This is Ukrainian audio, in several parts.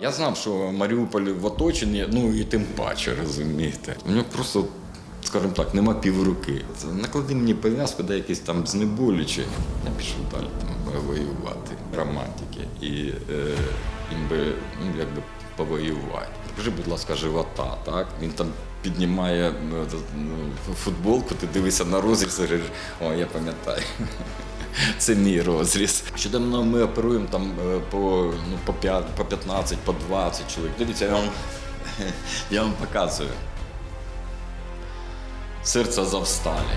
Я знав, що Маріуполь в оточенні, ну і тим паче, розумієте. У нього просто, скажімо так, нема півруки. Це Наклади мені пов'язку, де якісь там знеболючі. Я пішов далі там воювати, романтики. І е, їм би, ну, якби повоювати. Покажи, будь ласка, живота, так? Він там піднімає ну, футболку, ти дивишся на розріз і кажеш, о, я пам'ятаю. Це мій розріз. Щоденно ми оперуємо там е, по, ну, по, 5, по 15, по 20 чоловік. Дивіться, я вам, я вам показую. Серце завсталі.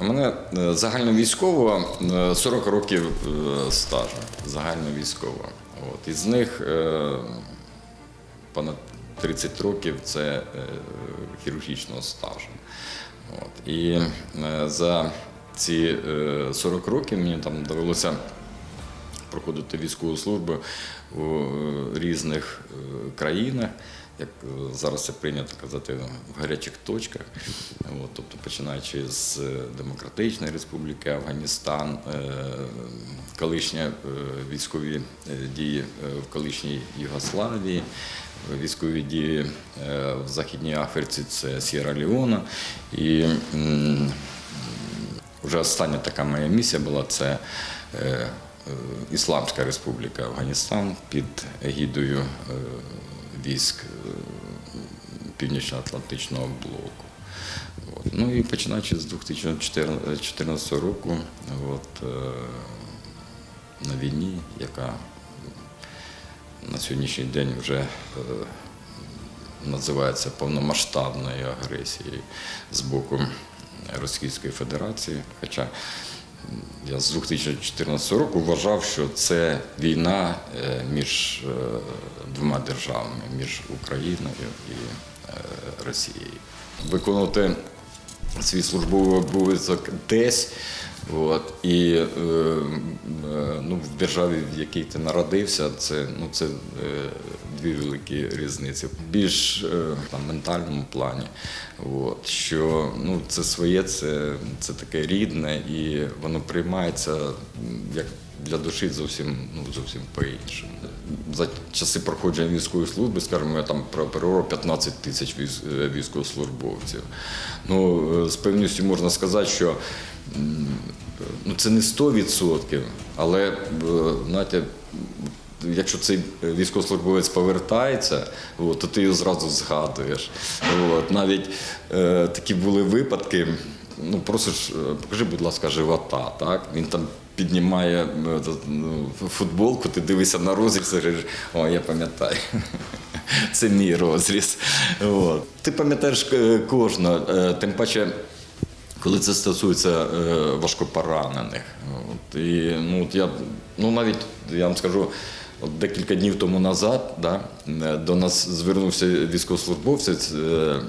У мене е, загальновійськово е, 40 років е, стажу. Загальновійськово. От. Із них е, понад 30 років це е, хірургічного стажу. От. І е, за ці е, 40 років мені там довелося проходити військову службу е, різних країнах, як е, зараз це прийнято казати в гарячих точках. От, тобто починаючи з е, Демократичної Республіки Афганістан, е, колишні військові дії в колишній Югославії, військові дії в Західній Африці це Сєра Леона. І вже остання така моя місія була це Ісламська Республіка Афганістан під егідою військ е, Північно-Атлантичного блоку. От. Ну і починаючи з 2014 року, от, е, на війні, яка на сьогоднішній день вже е, називається повномасштабною агресією з боку Російської Федерації. Хоча я з 2014 року вважав, що це війна е, між е, двома державами, між Україною і е, Росією. Виконувати свій службовий обов'язок десь. От, і е, ну, в державі, в якій ти народився, це, ну, це е, дві великі різниці. Більш е, там, ментальному плані. От, що ну, це своє, це, це таке рідне, і воно приймається як для душі зовсім, ну, зовсім по-іншому. За часи проходження військової служби, скажімо, я там прооперував 15 тисяч е, військовослужбовців. Ну, е, з певністю можна сказати, що ну, це не 100%, але, е, знаєте, Якщо цей військовослужбовець повертається, от, то ти його зразу згадуєш. От, навіть е, такі були випадки. Ну, просиш, е, покажи, будь ласка, живота. Так? Він там піднімає е, ну, футболку, ти дивишся на розріз і кажеш, о, я пам'ятаю. Це мій розріз. От. Ти пам'ятаєш кожного, тим паче. Коли це стосується е, важкопоранених, от, і ну от я ну навіть я вам скажу, от декілька днів тому назад, да, е, до нас звернувся військовослужбовець е, е,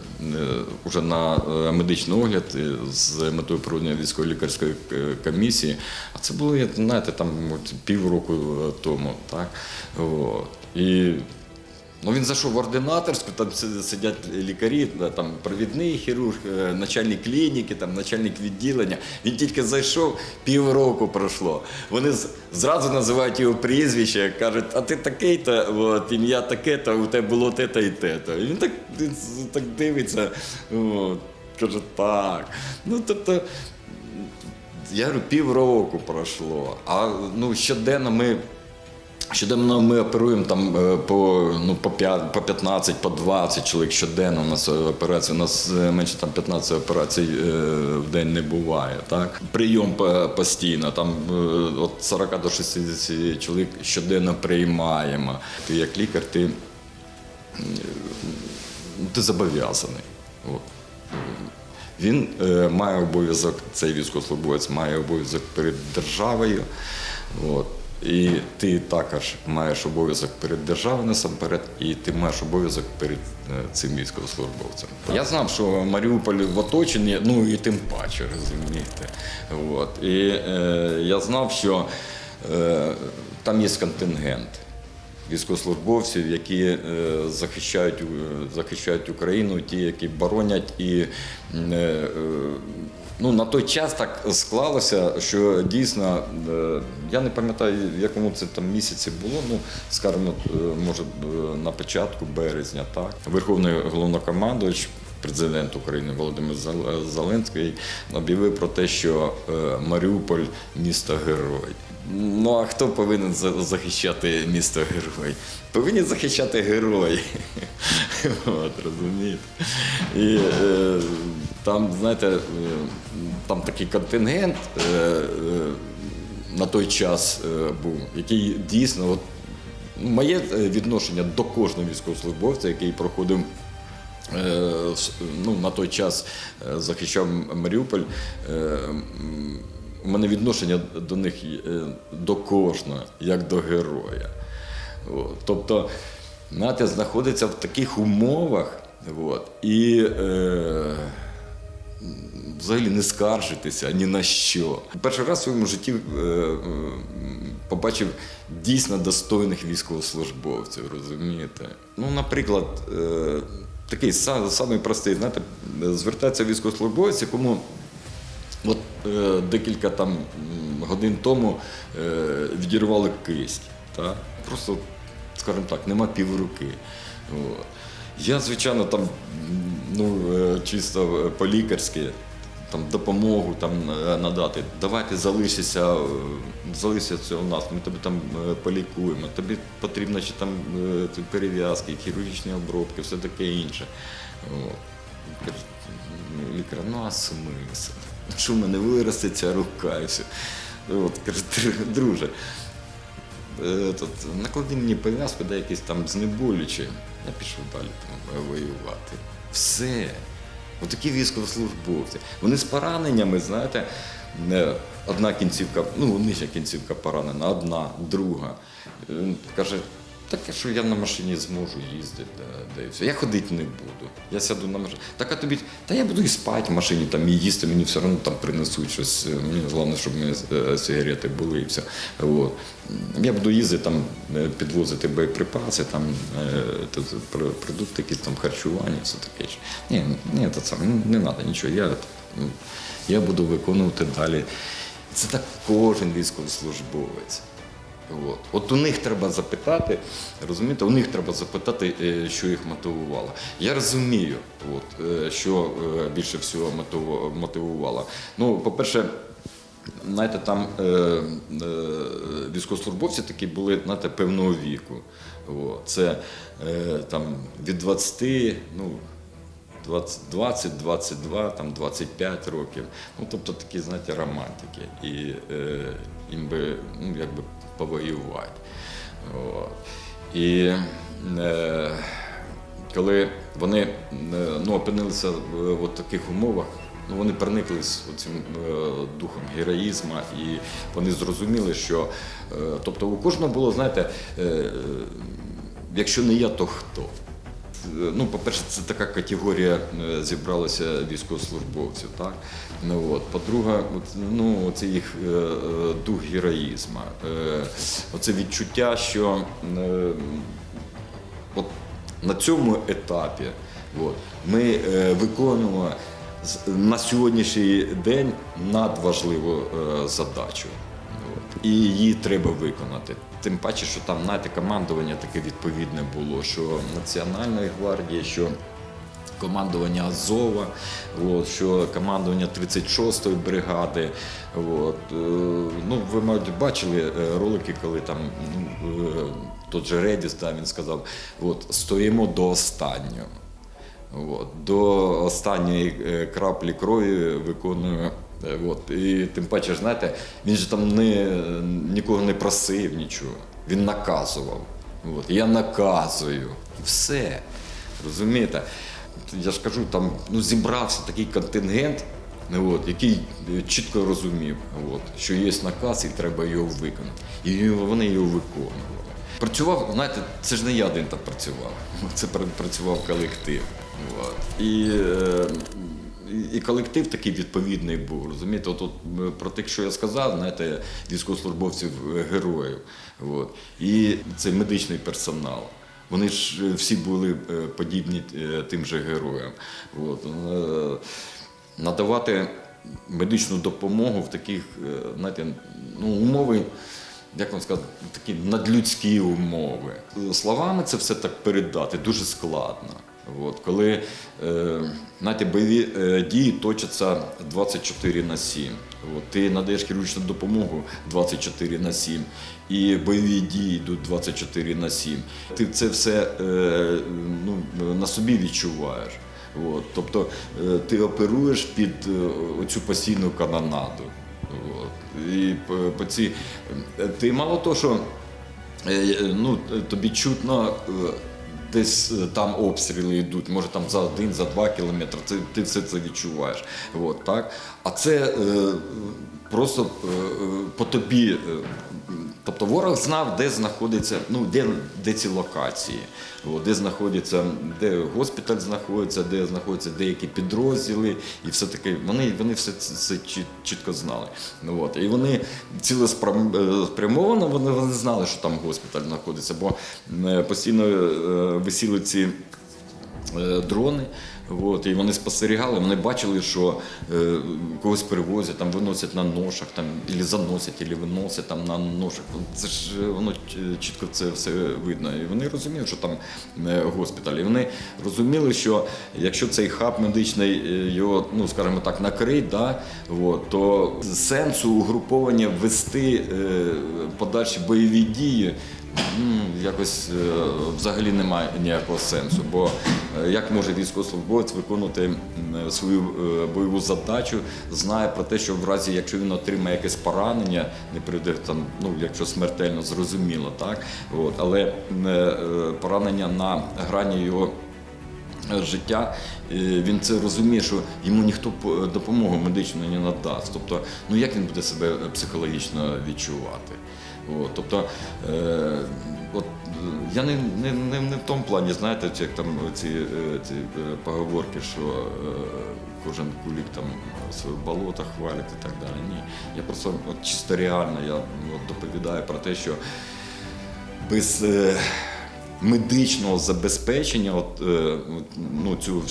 уже на е, медичний огляд з метою проведення військово-лікарської е, комісії. А це було, знаєте, там от, півроку тому. Так, от. І Ну, він зайшов в ординаторську, там сидять лікарі, там провідний хірург, е, начальник клініки, там начальник відділення. Він тільки зайшов, півроку пройшло. Вони зразу називають його прізвище, кажуть, а ти такий-то, ім'я таке-то, у тебе було те-то і те-то. Він так, він так дивиться, от, каже, так. Ну, тобто, я говорю, півроку пройшло. А ну, щоденно ми. Щоденно ми оперуємо там е, по, ну, по, 5, по 15, по 20 чоловік щоденно у нас операції. У нас е, менше там 15 операцій е, в день не буває. Так? Прийом постійно, там е, від 40 до 60 чоловік щоденно приймаємо. Ти як лікар, ти, ти зобов'язаний. Він е, має обов'язок, цей військовослужбовець має обов'язок перед державою. От. І ти також маєш обов'язок перед державою насамперед, і ти маєш обов'язок перед е, цим військовослужбовцем. Я знав, що Маріуполь в оточенні, ну і тим паче, розумієте. От. І е, я знав, що е, там є контингент. військовослужбовців, які е, захищають, е, захищають Україну, ті, які боронять і. е, е, Ну, на той час так склалося, що дійсно, е, я не пам'ятаю, в якому це там місяці було, ну, скажімо, е, може, на початку березня, так. Верховний головнокомандувач, президент України Володимир Зел- Зеленський об'явив про те, що е, Маріуполь місто герой. Ну а хто повинен захищати місто герой? Повинні захищати герої. От, розумієте? І там, знаєте, е, там такий контингент е, е, на той час був, який дійсно, от, моє е, відношення до кожного військовослужбовця, який проходив. Ну, на той час захищав Маріуполь. У мене відношення до них до кожного, як до героя. Тобто, знаєте, знаходиться в таких умовах, от, і е, взагалі не скаржитися ні на що. Перший раз в своєму житті е, побачив дійсно достойних військовослужбовців, розумієте? Ну, наприклад, е, такий са- самий простий, знаєте, звертається військовослужбовець, якому От е, декілька там годин тому відірвали кисть. Та? Просто, скажімо так, нема півруки. Я, звичайно, там ну, е, чисто по-лікарськи там, допомогу там, е, надати. Давайте залишися, е, залишися у нас, ми тебе там е, полікуємо. Тобі потрібно ще там е, перев'язки, хірургічні обробки, все таке інше. Лікар, ну а смисл? Що в мене виросте ця рука і все. От, каже, друже, е, наклади мені пов'язку, дай якісь там знеболючі. Я пішов далі там, воювати. Все. Отакі військовослужбовці. Вони з пораненнями, знаєте, одна кінцівка, ну нижня кінцівка поранена, одна, друга. Він каже, таке, що я на машині зможу їздити, да, все. Я ходити не буду. Я сяду на машину. Так, а тобі, та я буду і спати в машині, там, і їсти, мені все одно там принесуть щось. Мені головне, щоб у е, сигарети були і все. От. Я буду їздити, там, е, підвозити боєприпаси, там, е, продукти, якісь там харчування, все таке. Ні, ні, це саме, не треба нічого. Я, я буду виконувати далі. Це так кожен військовослужбовець. От. От у них треба запитати, розумієте, у них треба запитати, е, що їх мотивувало. Я розумію, от, е, що е, більше всього мотивувало. Ну, по-перше, знаєте, там е, е, військовослужбовці такі були знаєте, певного віку. От. Це е, там, від 20, ну, 20, 20, 22, там 25 років. Ну, тобто такі, знаєте, романтики. І е, їм би, ну, якби повоювати. От. І е, коли вони е, ну, опинилися в от таких умовах, ну, вони прониклись цим е, духом героїзму, і вони зрозуміли, що е, тобто у кожного було, знаєте, е, е, якщо не я, то хто? Ну, по-перше, це така категорія е, зібралася військовослужбовців, так? Ну, от. По-друге, ну, це їх е, е, дух героїзму. Е, оце відчуття, що е, от на цьому етапі от, ми е, виконуємо на сьогоднішній день надважливу е, задачу. І її треба виконати. Тим паче, що там знаєте, командування таке відповідне було, що Національної гвардії, що командування Азова, от, що командування 36-ї бригади. От, е, ну, ви, мабуть, бачили е, ролики, коли там ну, е, тот же Редіс, да, він сказав, от, стоїмо до останнього. От, до останньої краплі крові виконую. Е, От, і тим паче, знаєте, він же там не, нікого не просив нічого. Він наказував. От, я наказую. Все. Розумієте? Я ж кажу, там ну, зібрався такий контингент, от, який е, чітко розумів, от, що є наказ і треба його виконати. І вони його виконували. Працював, знаєте, це ж не я один там працював, це працював колектив. От. І, е, і колектив такий відповідний був. Розумієте, от, от про те, що я сказав, знаєте, військовослужбовців е, героїв. От. І цей медичний персонал. Вони ж е, всі були е, подібні тим же героям. От. Надавати медичну допомогу в таких, знаєте, ну, умови, як вам сказати, такі надлюдські умови. Словами це все так передати дуже складно. От, коли е, знаєте, бойові е, дії точаться 24 на 7. От, ти надаєш хірургічну допомогу 24 на 7, і бойові дії йдуть 24 на 7. Ти це все е, ну, на собі відчуваєш. От, тобто е, ти оперуєш під е, оцю постійну канонаду. От, і по, ці, е, ти мало того, що е, е, ну, тобі чутно. е, Десь е, там обстріли йдуть, може там за один, за два кілометри, ти, ти все це відчуваєш. От, так? А це е, просто е, е, по тобі. Е, тобто ворог знав, де знаходиться, ну, де, де ці локації, де знаходиться, де госпіталь знаходиться, де знаходяться деякі підрозділи, і все таке. Вони, вони все це, чітко знали. Ну, от. І вони цілеспрямовано вони, вони знали, що там госпіталь знаходиться, бо е, постійно е, висіли ці е, дрони. От, і вони спостерігали, вони бачили, що е, когось перевозять, там виносять на ношах, там, або заносять, або виносять там на ношах. Це ж е, воно чітко це все видно. І вони розуміли, що там е, госпіталь. І вони розуміли, що якщо цей хаб медичний е, його, ну скажімо так, накрить, да, от, то сенсу угруповання вести е, подальші бойові дії. Ну, якось е, взагалі немає ніякого сенсу, бо е, як може військовослужбовець виконувати свою е, бойову задачу, знає про те, що в разі, якщо він отримає якесь поранення, не прийде там, ну якщо смертельно зрозуміло, так от, але поранення на грані його життя, він це розуміє, що йому ніхто допомогу медичну не надасть. Тобто, ну як він буде себе психологічно відчувати? От, тобто, е, от, я не, не, не, не в тому плані, знаєте, як там ці, е, ці е, поговорки, що е, кожен кулік там своє болото хвалить і так далі. Ні. Я просто от, чисто реально я от, доповідаю про те, що без е, медичного забезпечення, от, е, ну, цю,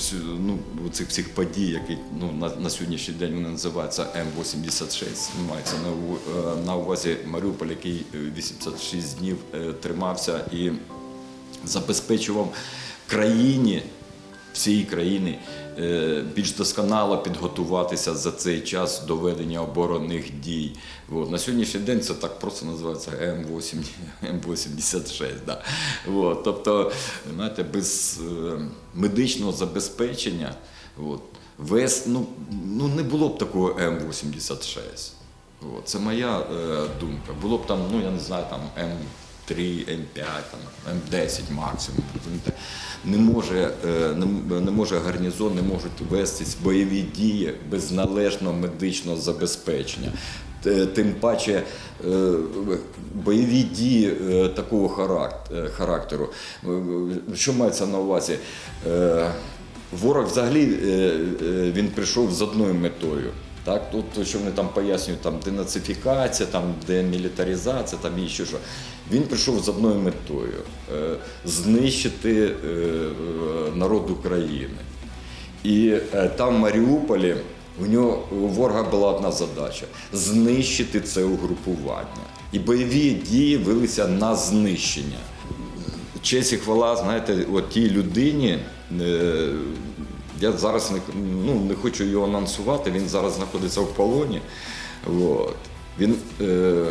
ну, цих всіх подій, які ну, на, на сьогоднішній день вони називаються М-86, мається на, е, на увазі Маріуполь, який е, 86 днів е, тримався і забезпечував країні всієї країни більш досконало підготуватися за цей час до ведення оборонних дій. От. На сьогоднішній день це так просто називається М8, М86. Да. От. Тобто, знаєте, без е, медичного забезпечення от, вес, ну, ну, не було б такого М86. От. Це моя е, думка. Було б там, ну я не знаю, там М3, М5, там, М10 максимум. Не може, е, не, може гарнізон, не можуть вестись бойові дії без належного медичного забезпечення. Тим паче е, бойові дії е, такого характеру. Що мається на увазі? Ворог взагалі він прийшов з одною метою. Так, тут що вони там пояснюють, там денацифікація, там демілітаризація, там і ще що. Він прийшов з одною метою е, знищити е, народ України. І е, там в Маріуполі у нього у ворога була одна задача знищити це угрупування. І бойові дії велися на знищення. Честь і хвала, знаєте, от тій людині. Я зараз не, ну, не хочу його анонсувати, він зараз знаходиться в полоні. От. Він е,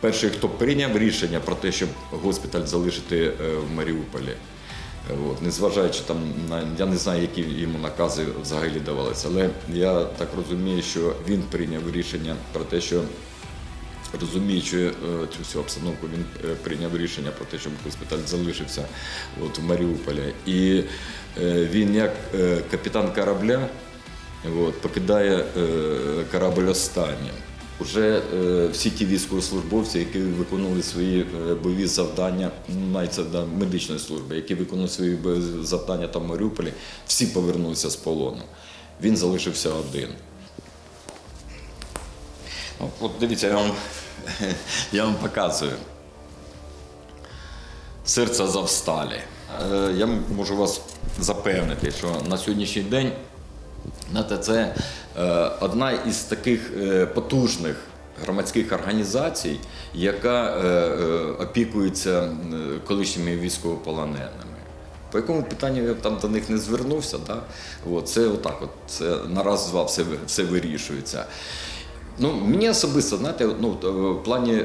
перший, хто прийняв рішення про те, щоб госпіталь залишити е, в Маріуполі. От, незважаючи там на я не знаю, які йому накази взагалі давалися, але я так розумію, що він прийняв рішення про те, що розуміючи е, цю всю обстановку, він е, прийняв рішення про те, щоб госпіталь залишився от, в Маріуполі. І е, він, як е, капітан корабля, от, покидає е, корабль останнім. Уже е, всі ті військовослужбовці, які виконували свої е, бойові завдання, ну, навіть це да, медичної служби, які виконували свої бойові завдання там в Маріуполі, всі повернулися з полону. він залишився один. Ну, от дивіться, я вам, я вам показую. Серце завсталі. Е, Я можу вас запевнити, що на сьогоднішній день це е, одна із таких е, потужних громадських організацій, яка е, е, опікується е, колишніми військовополоненими. По якому питанню я там до них не звернувся, да? От, це отак, от, це на раз два все, все вирішується. Ну, мені особисто, знаєте, ну, е, в плані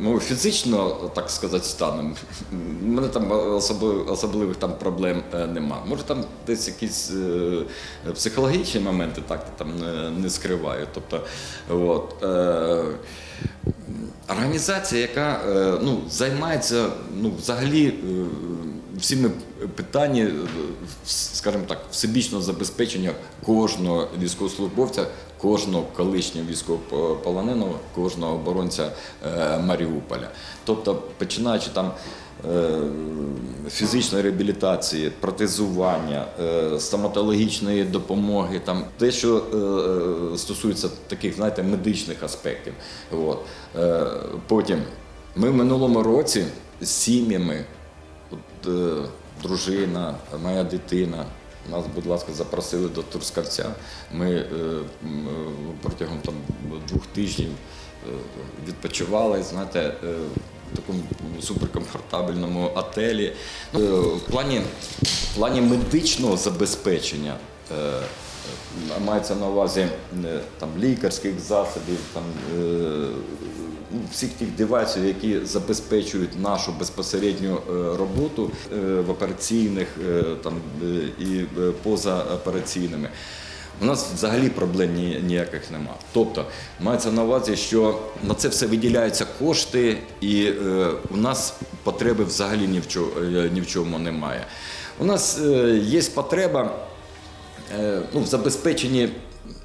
мого фізичного, так сказати, стану, в мене там особливих, там проблем е, нема. Може, там десь якісь психологічні моменти так там не, скриваю. Тобто, от, організація, яка ну, займається ну, взагалі е, всіми питаннями, е, скажімо так, всебічного забезпечення кожного військовослужбовця, кожного колишнього військовополоненого, кожного оборонця е, Маріуполя. Тобто, починаючи там. е, Фізичної реабілітації, протезування, стоматологічної допомоги, там те, що стосується таких, знаєте, медичних аспектів. От. Потім ми в минулому році з сім'ями, дружина, моя дитина. Нас, будь ласка, запросили до Турскавця. Ми е, е, протягом там, двох тижнів е, відпочивали, знаєте, е, в такому суперкомфортабельному отелі. Е, В плані, в плані медичного забезпечення. е, е, Мається на увазі е, там, лікарських засобів, там, е, всіх тих девайсів, які забезпечують нашу безпосередню е, роботу е, в операційних е, там, і позаопераційними. У нас взагалі проблем ні- ніяких нема. Тобто мається на увазі, що на це все виділяються кошти, і е, у нас потреби взагалі ні в чому, ні в чому немає. У нас е, є потреба е, ну, в забезпеченні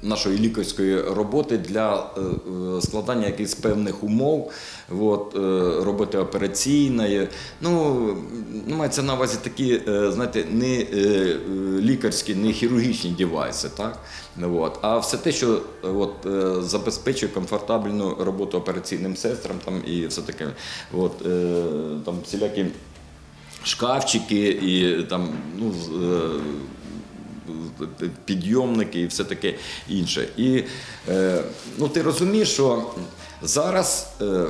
нашої лікарської роботи для е, е, складання якихось певних умов, от, е, роботи операційної. Ну, ну, мається на увазі такі, знаєте, не лікарські, не хірургічні девайси, так? От, а все те, що от, забезпечує комфортабельну роботу операційним сестрам там, і все таке. От, там, всілякі шкафчики і там, ну, підйомники і все таке інше. І е, ну, ти розумієш, що зараз, е,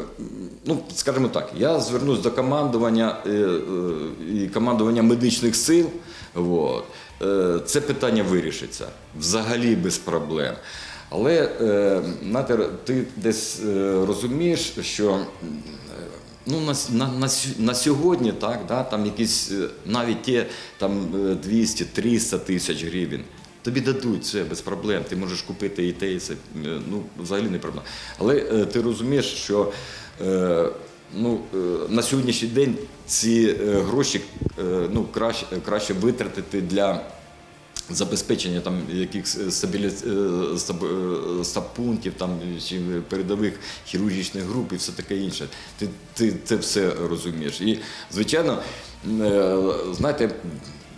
ну, скажімо так, я звернусь до командування е, і командування медичних сил. От, це питання вирішиться взагалі без проблем. Але знаєте, ти десь розумієш, що Ну, на, на, на, сьогодні, так, да, там якісь е, навіть ті там е, 200-300 тисяч гривень. Тобі дадуть це без проблем. Ти можеш купити і те, і це. е, Ну, взагалі не проблема. Але е, ти розумієш, що е, ну, е, на сьогоднішній день ці е, гроші е, ну, краще, краще витратити для забезпечення там якихось е, стаб... е, стаб-пунктів, там чи передових хірургічних груп і все таке інше. Ти, ти це все розумієш. І звичайно, е, знаєте.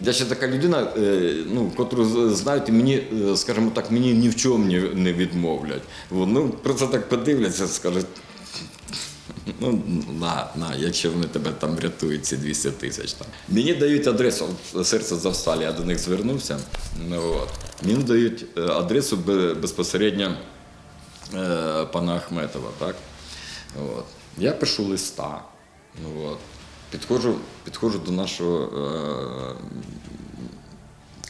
Я ще така людина, е, ну, котру з- знають, мені, е, скажімо так, мені ні в чому не, відмовлять. От, Ну, про це так подивляться, скажуть, Ну, на, на, якщо вони тебе там врятують, ці 200 тисяч. Там. Мені дають адресу, от серце завсталі, я до них звернувся. Ну, от. Мені дають е, адресу безпосередньо е, пана Ахметова. Так? От. Я пишу листа. Ну, от. Підходжу, підходжу до нашого е,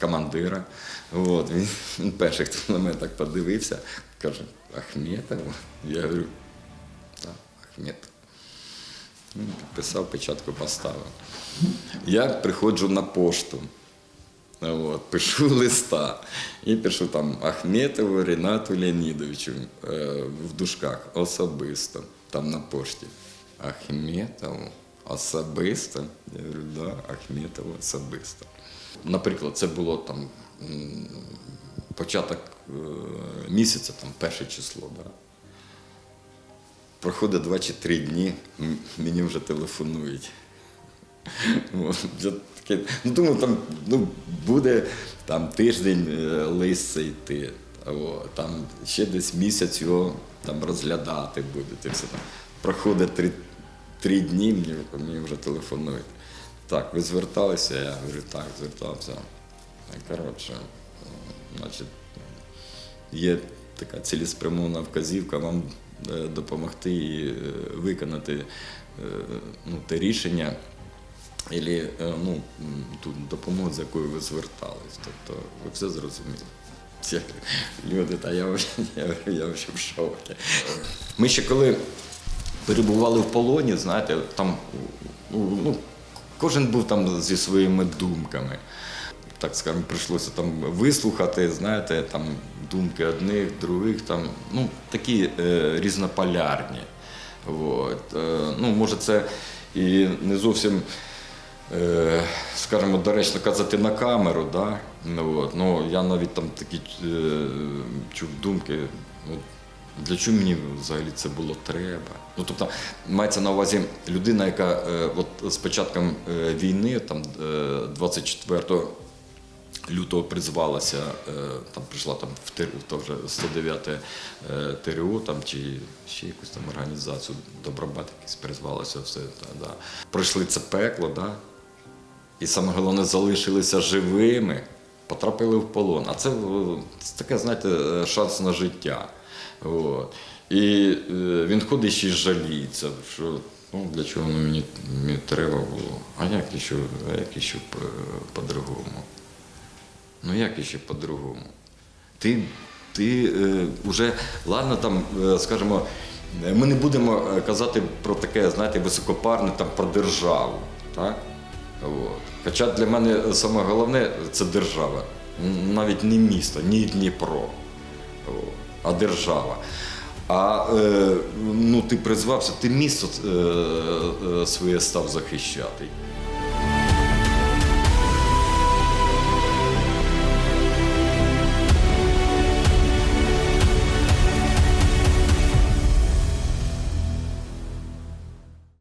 командира. От, він, він перший, хто на мене так подивився, каже, Ахметов? Я говорю, так, Ахметов. Він підписав, печатку поставив. Я приходжу на пошту. От, пишу листа і пишу там Ахметову Ренату Леонідовичу е, в дужках особисто, там на пошті. Ахметову особисто? Я говорю, да, Ахметову особисто. Наприклад, це було там початок е, місяця, там перше число. Да? Проходить два чи три дні, мені вже телефонують. Ну, думаю, там ну, буде там тиждень е, лист йти. Там ще десь місяць його там розглядати. І все там. Проходить три, три дні, мені, мені вже телефонують. Так, ви зверталися? Я говорю, так, звертався. Е, Коротше, е, значить, є така цілеспрямована вказівка вам допомогти і е, виконати е, ну, те рішення, або ну, ту допомогу, з якою ви звертались. Тобто ви все зрозуміли. Ці люди, та я, вже- я, я в шокі. Ми ще коли перебували в полоні, знаєте, там ну, кожен був там зі своїми думками. Так скажемо, прийшлося там вислухати, знаєте, там думки одних, других, там, ну, такі е, різнополярні. От. Е, ну, може, це і не зовсім, е, скажімо, доречно казати на камеру, да? от. ну, я навіть там такі е, чув думки. Ну, для чого мені взагалі це було треба? Ну тобто мається на увазі людина, яка е, от з початком е, війни, там е, 24 лютого призвалася, е, там прийшла там в ТР, то вже 109 е, ТРО там чи ще якусь там організацію, Добробат якийсь призвалася, все та, да. пройшли це пекло, да? і саме головне залишилися живими, потрапили в полон. А це, е, це таке, знаєте, шанс на життя. От. І він ходить ще й жаліється, що ну, для чого воно мені, мені треба було. А як ще, як ще по- по-другому? Ну як іще по-другому? Ти, ти е, вже, ладно, там, е, скажімо, е, ми не будемо е, казати про таке, знаєте, високопарне там, про державу. Так? От. Хоча для мене саме головне це держава. Навіть не місто, ні Дніпро, а держава. А е, ну, ти призвався, ти місто е, е, своє став захищати.